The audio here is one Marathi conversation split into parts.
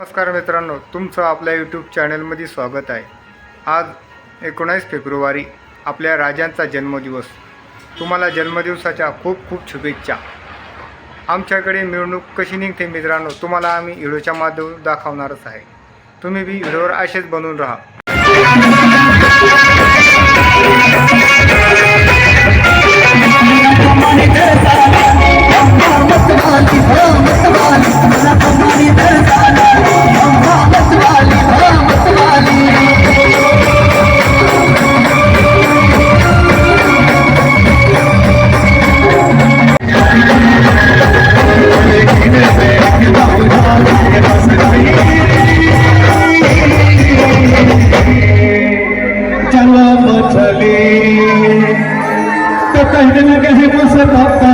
नमस्कार मित्रांनो तुमचं आपल्या यूट्यूब चॅनलमध्ये स्वागत आहे. आज एकोणीस फेब्रुवारी आपल्या राजांचा जन्मदिवस. तुम्हाला जन्मदिवसाच्या खूप खूप शुभेच्छा. आमच्याकडे मिरवणूक कशी निघते मित्रांनो तुम्हाला आम्ही व्हिडिओच्या माध्यमातून दाखवणारच आहे. तुम्ही बी व्हिडिओवर असेच बनून राहा. আমাকে হেফাজত হত্যা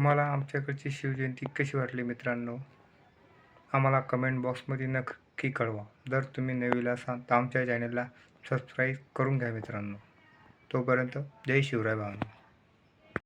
तुम्हाला आमच्याकडची शिवजयंती कशी वाटली मित्रांनो? आम्हाला कमेंट बॉक्समध्ये नक्की कळवा. जर तुम्ही नवीन असाल तर आमच्या चॅनलला सबस्क्राईब करून घ्या मित्रांनो. तोपर्यंत जय शिवराय भावना